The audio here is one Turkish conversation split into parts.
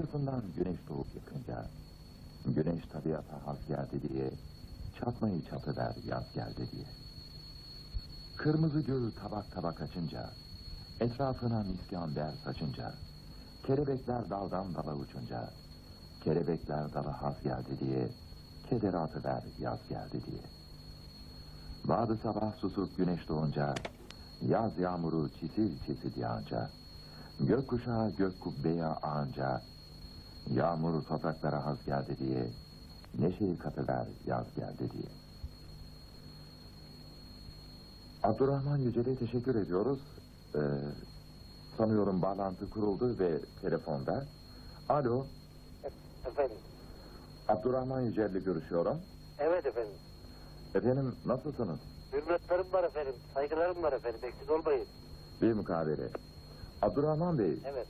arkasından güneş doğup yakınca, güneş tabiata haz geldi diye, çatmayı çatıver yaz geldi diye. Kırmızı gül tabak tabak açınca, etrafına miskan saçınca, kelebekler daldan dala uçunca, kelebekler dala haz geldi diye, kederi atıver yaz geldi diye. Bağdı sabah susup güneş doğunca, yaz yağmuru çisil çisil yağınca, Gökkuşağı gök kubbeye ağınca, yağmur topraklara haz geldi diye, neşeyi katıver yaz geldi diye. Abdurrahman Yücel'e teşekkür ediyoruz. Ee, sanıyorum bağlantı kuruldu ve telefonda. Alo, Efendim. Abdurrahman Yücel'le görüşüyorum. Evet efendim. Efendim nasılsınız? Hürmetlerim var efendim. Saygılarım var efendim. Eksik olmayın. Bir mukabele. Abdurrahman Bey, Evet.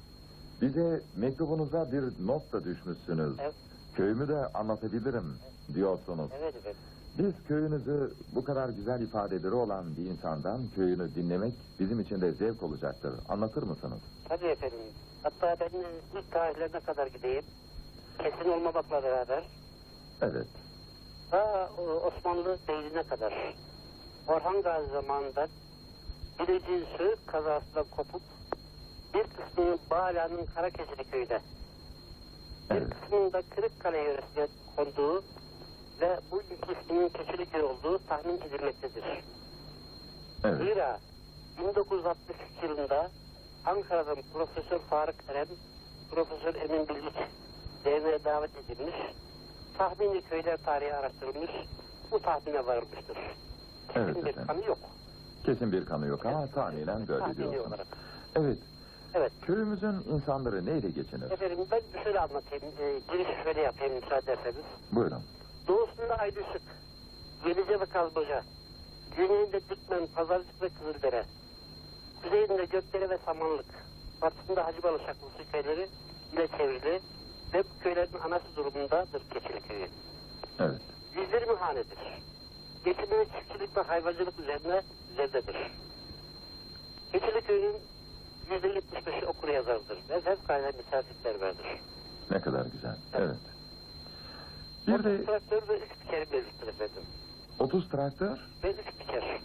Bize mektubunuza bir not da düşmüşsünüz. Evet. Köyümü de anlatabilirim diyorsunuz. Evet efendim. Biz köyünüzü bu kadar güzel ifadeleri olan bir insandan köyünü dinlemek bizim için de zevk olacaktır. Anlatır mısınız? Tabii efendim. Hatta ben ilk tarihlerine kadar gideyim. Kesin olmamakla beraber. Evet. Ta Osmanlı devrine kadar. Orhan Gazi zamanında Bilecik'in Söğüt kazasından kopup Bağla'nın Karakeşili köyüne bir Evet. kısmının da Kırıkkale yöresine konduğu ve bu iki isminin Keçiliköy olduğu tahmin edilmektedir. Evet. Zira 1963 yılında Ankara'dan Profesör Faruk Eren, Profesör Emin Bilgiç devreye davet edilmiş. Tahmini köyler tarihi araştırılmış. Bu tahmine varılmıştır. Evet Kesin bir efendim. kanı yok. Kesin bir kanı yok ama tahminen böyle Tahmini diyorsunuz. olarak. Evet. Evet. Köyümüzün insanları neyle geçinir? Efendim ben şöyle anlatayım. E, giriş şöyle yapayım müsaade ederseniz. Buyurun. Doğusunda Aydışık, Yenice ve Kazbaca, güneyinde Dikmen, Pazarcık ve Kızıldere, kuzeyinde Gökdere ve Samanlık, batısında Hacıbalı Şaklısı köyleri ile çevrili ve bu köylerin anası durumundadır Keçili Köyü. Evet. 120 hanedir. Geçimini çiftçilik ve hayvancılık üzerine üzerindedir. Keçili Köyü'nün %75'i okur yazardır ve fevkalade misafirperverdir. Ne kadar güzel. Evet. Bir de traktör ve üç piker mevcuttur efendim. 30 traktör. Ve üç piker.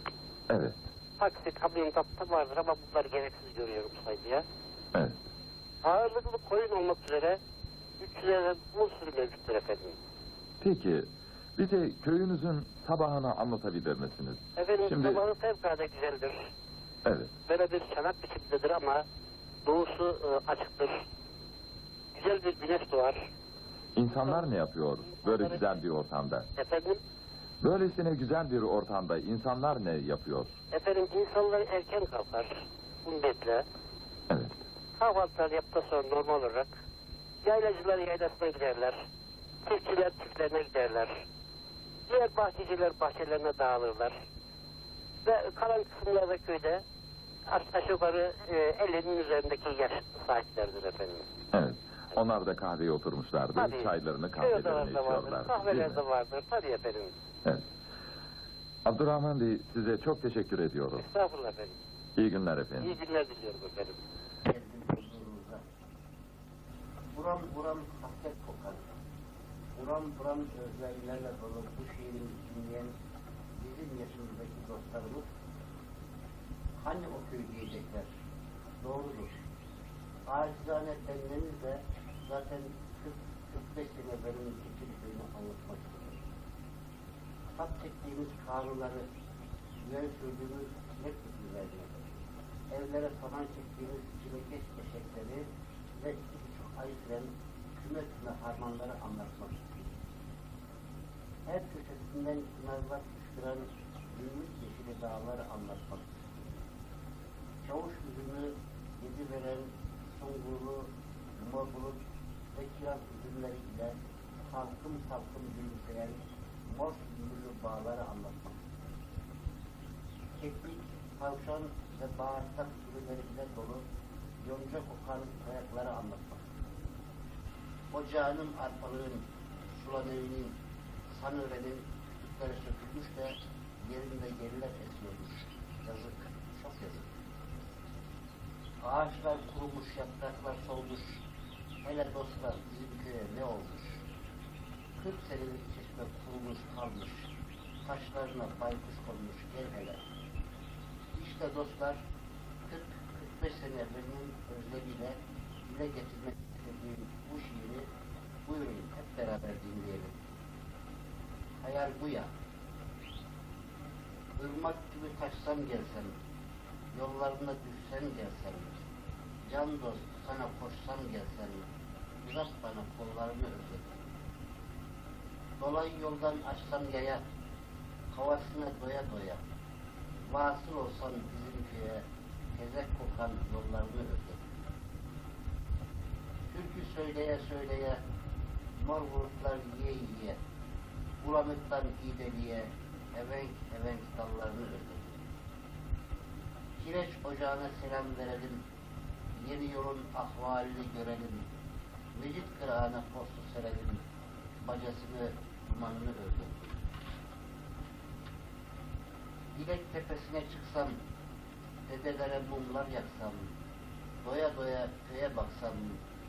Evet. Taksi, kamyon tapta vardır ama bunları gereksiz görüyorum saydıya. Evet. Ağırlıklı koyun olmak üzere 300'e 10 sürü mevcuttur efendim. Peki bize köyünüzün sabahını anlatabilir misiniz? Efendim Şimdi- sabahı fevkalade güzeldir. Evet. Böyle bir çanak biçimdedir ama doğusu e, açıktır. Güzel bir güneş doğar. İnsanlar ne yapıyor böyle güzel bir ortamda? Efendim, Böylesine güzel bir ortamda insanlar ne yapıyor? efendim insanlar erken kalkar. Ummetle. Evet. Kahvaltılar yaptıktan sonra normal olarak yaylacılar yaylasına giderler. Çiftçiler çiftlerine giderler. Diğer bahçeciler bahçelerine dağılırlar. Ve kalan kısımlarda köyde aşağı yukarı e, 50'nin üzerindeki yaş sahiplerdir efendim. Evet. Onlar da kahveye oturmuşlardı. Tabii. Çaylarını, kahvelerini odalarında vardır, içiyorlardı. değil mi? kahveler de vardır. Tabii efendim. Evet. Abdurrahman Bey size çok teşekkür ediyoruz. Estağfurullah efendim. İyi günler efendim. İyi günler diliyorum efendim. Buram buram hasret kokar. Buram buram özlemlerle dolu bu şiirin dinleyen bizim yaşımızdaki dostlarımız hani o köy diyecekler. Doğrudur. Acizane kendiniz de zaten 40-45 sene benim için köyünü anlatmak istedim. Hak çektiğimiz kanunları, güzel sürdüğümüz mektup güzelliği, evlere saman çektiğimiz çilekeş eşekleri ve iki buçuk ay süren küme küme harmanları anlatmak istiyorum. Her köşesinden pınarlar fışkıran gümrük yeşili dağları anlatmak istiyorum. Çavuş üzümü yedi veren sunguru, mor bulut ve kiraz üzümleri ile salkım salkım gülümseyen mor sümbüllü bağları anlatmak. Keklik, tavşan ve bağırsak sürüleriyle dolu yonca kokan kayakları anlatmak. Ocağının arpalığın, sulan evinin, sanörenin kütükleri sökülmüş de yerinde yerler esiyormuş. Yazık, çok yazık. Ağaçlar kurumuş, yapraklar solmuş. Hele dostlar bizim köye ne olmuş? Kırk senelik çeşme kurumuş kalmış. Taşlarına baykuş konmuş gel hele. İşte dostlar 40-45 sene evvelinin özlemiyle dile getirmek istediğim bu şiiri buyurun hep beraber dinleyelim. Hayal bu ya. Irmak gibi taşsam gelsem, yollarına düşsem gelsem, can dost sana koşsam gelsem, uzat bana kollarını özledim. Dolay yoldan açsam yaya, havasına doya doya, vasıl olsan bizim köye, tezek kokan yollarını özledim. Türkü söyleye söyleye, mor bulutlar yiye yiye, bulanıktan gideliye, evenk evenk dallarını özledim. Kireç ocağına selam verelim, yeni yolun ahvalini görelim, Mecit kırağına postu serelim, bacasını, dumanını özledim. Dilek tepesine çıksam, dedelere mumlar yaksam, doya doya köye baksam,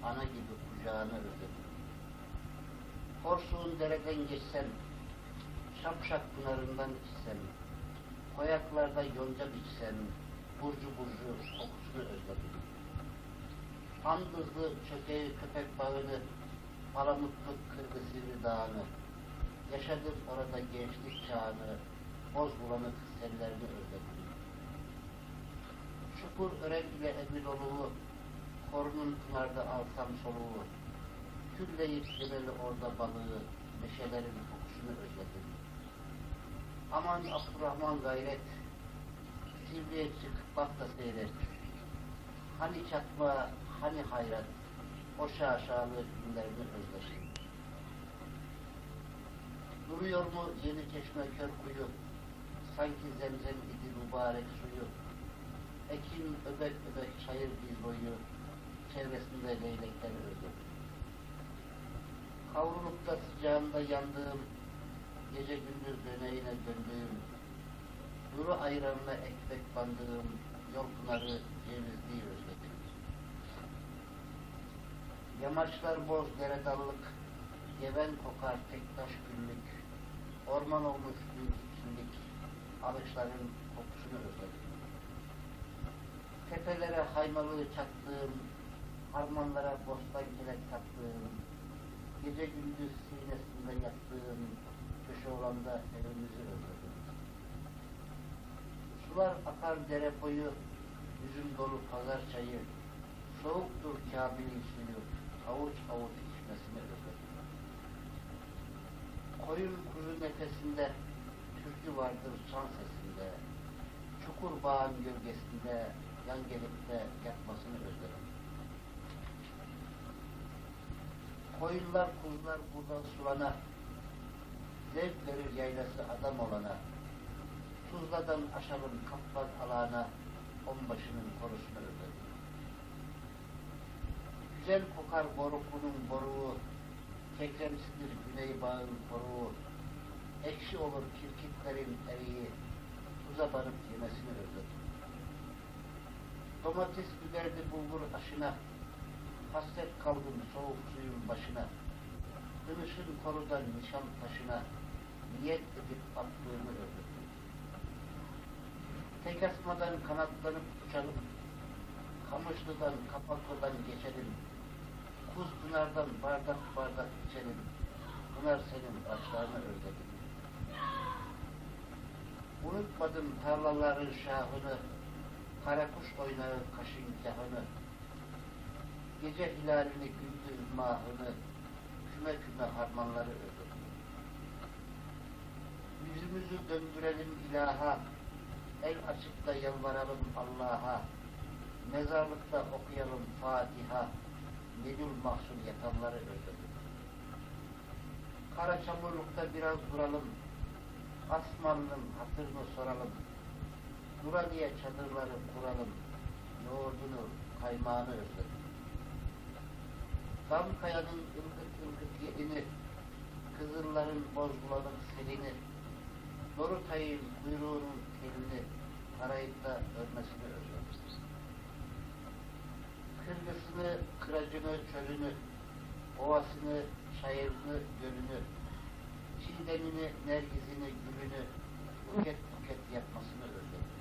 ana gibi kucağına özledim. Korsuğun dereden geçsem, şapşak pınarından içsem, koyaklarda yonca biçsem, burcu burcu kokusunu özledim. Andızlı çökeği köpek bağını, palamutluk kırdı sivri dağını, yaşadım orada gençlik çağını, boz bulanık sellerini özledim. Çukur ören ile emin oluğu, korunun pınarda alsam soluğu, külleyip yemeli orada balığı, meşelerin kokusunu özledim. Aman Abdurrahman gayret, Sivriye çık bak da seyret. Hani çatma, hani hayrat, o şaşalı günlerini özledim. Duruyor mu yeni çeşme kör kuyu, sanki zemzem idi mübarek suyu. Ekin öbek öbek çayır bir boyu, çevresinde leylekleri özledim. Kavrulup da sıcağında yandığım, gece gündüz döneğine döndüğüm, duru ayranla ekmek bandığım, yol pınarı cevizliği özledim. Yamaçlar boz dere dallık, geven kokar tek taş günlük, orman olmuş gün içinlik, alışların kokusunu özledim. Tepelere haymalığı çattığım, harmanlara bostan kelek taktığım, gece gündüz sinesinde yattığım, köşe olanda evimizi özledim. Sular akar dere boyu, yüzüm dolu pazar çayı, soğuktur Kabil'in suyu, avuç avuç içmesini özledim. Koyun kuzu nefesinde, türkü vardır şan sesinde, çukur bağın gölgesinde, yan gelip de yatmasını özledim. Koyunlar kuzular buradan sulana, zevk verir yaylası adam olana, Tuzladan aşalım kaplan alana, onbaşının korusunu özledim. Güzel kokar borukunun boruğu, kekremsidir güney bağın koruğu, ekşi olur kirkitlerin eriği, tuza barıp yemesini özledim. Domates biberdi bulgur aşına, hasret kaldım soğuk suyun başına, Gülüşün korudan nişan taşına, niyet edip attığımı özledim. Tek asmadan kanatlanıp uçalım, Kamışlı'dan, Kapaklı'dan geçelim, Kuz Pınar'dan bardak bardak içelim, Pınar senin başlarını özledim. Unutmadım tarlaların şahını, Karakuş oynar kaşın kahını, Gece hilalini, gündüz mahını, küme küme harmanları öldürdüm. Yüzümüzü döndürelim ilaha, el açıp da yalvaralım Allah'a, mezarlıkta okuyalım Fatiha, Melul mahsul yatanları öldürdüm. Kara çamurlukta biraz duralım, Asmanlı'nın hatırını soralım, Dura diye çadırları kuralım, yoğurdunu, kaymağını özledim. Dam kayanın ılgıt ılgıt yelini, Kızılların bozgulanın selini, Dorukay'ın kuyruğunun telini, Arayıp da örmesini özledim. Kırgısını, kıracını, çölünü, Ovasını, çayırını, gölünü, Çiğdemini, nergizini, gülünü, buket buket yapmasını özledim.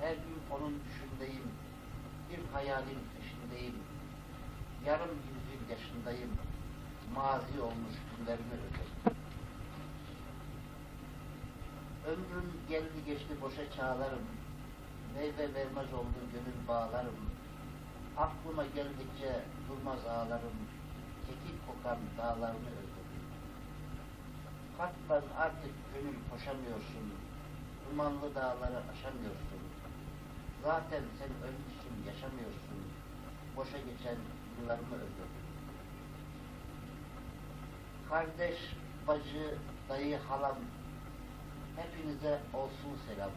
Her gün onun düşündeyim, bir hayalin peşindeyim. Yarım yüzyıl yaşındayım, mazi olmuş günlerimi özledim. Ömrüm geldi geçti boşa çağlarım, meyve vermez oldu gönül bağlarım. Aklıma geldikçe durmaz ağlarım, kekik kokan dağlarını özledim. Kalpten artık gönül koşamıyorsun, dumanlı dağları aşamıyorsun. Zaten sen ölmüşsün, yaşamıyorsun, boşa geçen yıllarımı özledim. Kardeş, bacı, dayı, halam, hepinize olsun selam.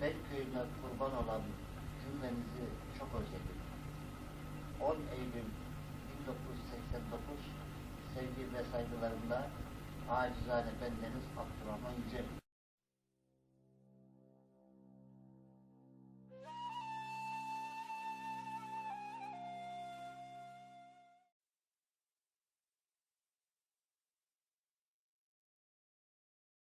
Ben köyüme kurban olan cümlenizi çok özledim. 10 Eylül 1989 sevgi ve saygılarımla acizane bendeniz Abdurrahman Yücel.